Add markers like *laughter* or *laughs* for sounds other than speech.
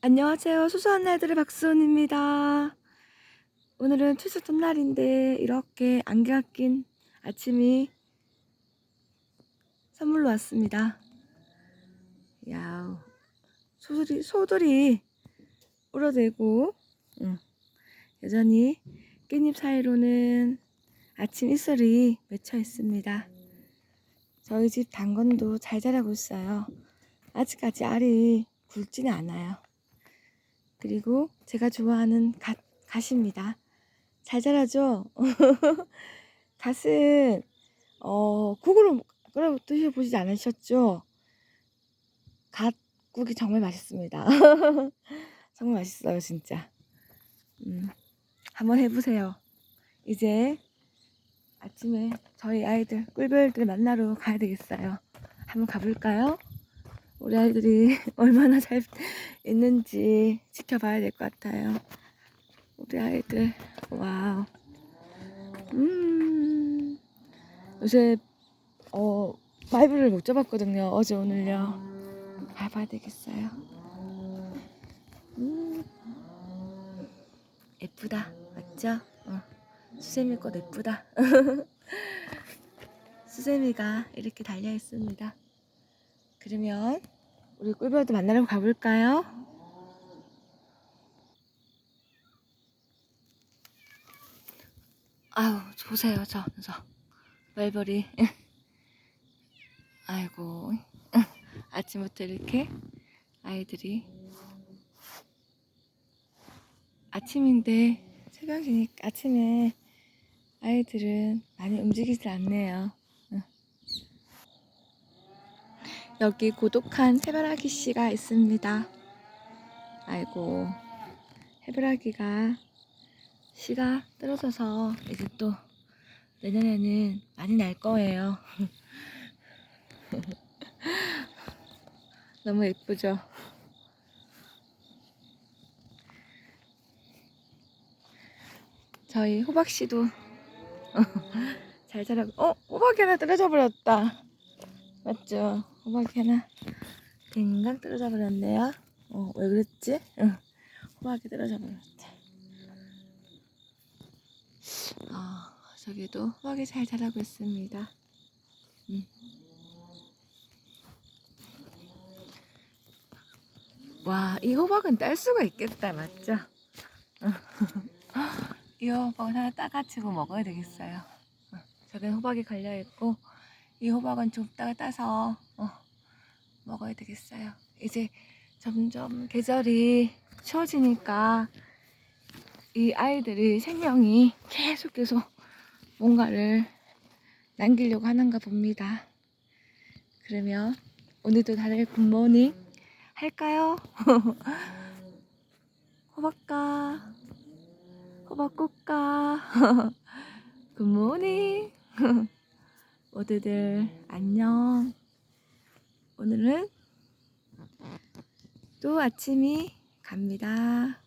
안녕하세요. 수수한 날들의 박수원입니다. 오늘은 추석 전날인데 이렇게 안개가 낀 아침이 선물로 왔습니다. 야우, 소들이, 소들이 울어대고, 응. 여전히 깻잎 사이로는 아침 이슬이 맺혀 있습니다. 저희 집 당근도 잘 자라고 있어요. 아직까지 알이 굵지는 않아요. 그리고 제가 좋아하는 갓, 갓입니다. 잘 자라죠? *laughs* 갓은, 어, 국으로 끓여 드셔보지 않으셨죠? 갓국이 정말 맛있습니다. *laughs* 정말 맛있어요, 진짜. 음, 한번 해보세요. 이제 아침에 저희 아이들, 꿀벌들 만나러 가야 되겠어요. 한번 가볼까요? 우리 아이들이 *laughs* 얼마나 잘 있는지 지켜봐야 될 것 같아요. 우리 아이들, 와우. 음, 요새, 어, 바이블을 못 잡았거든요. 어제, 오늘요. 봐봐야 되겠어요. 음, 예쁘다. 맞죠? 어. 수세미 꽃 예쁘다. *laughs* 수세미가 이렇게 달려 있습니다. 그러면 우리 꿀벌도 만나러 가볼까요? 아유, 보세요, 저, 저. 말벌이. *laughs* 아이고. *laughs* 아침부터 이렇게 아이들이. 아침인데, 새벽이니까 아침에 아이들은 많이 움직이질 않네요. 여기 고독한 해바라기 씨가 있습니다. 아이고, 해바라기가 씨가 떨어져서 이제 또 내년에는 많이 날 거예요. *laughs* 너무 예쁘죠? 저희 호박 씨도 *laughs* 잘 자라고, 어, 호박이 하나 떨어져 버렸다. 맞죠? 호박이 하나 댕강 떨어져 버렸네요. 어, 왜 그랬지? 응. 호박이 떨어져 버렸다. 아, 저기도 호박이 잘 자라고 있습니다. 음. 와, 이 호박은 딸 수가 있겠다, 맞죠? *laughs* 이 호박은 하나 따가지고 먹어야 되겠어요. 어, 저기 호박이 걸려있고, 이 호박은 좀 따가 따서 어, 먹어야 되겠어요. 이제 점점 계절이 추워지니까 이 아이들이 생명이 계속 계속 뭔가를 남기려고 하는가 봅니다. 그러면 오늘도 다들 굿모닝 할까요? 호박가 호박꽃가 굿모닝 모두들 안녕. 오늘은 또 아침이 갑니다.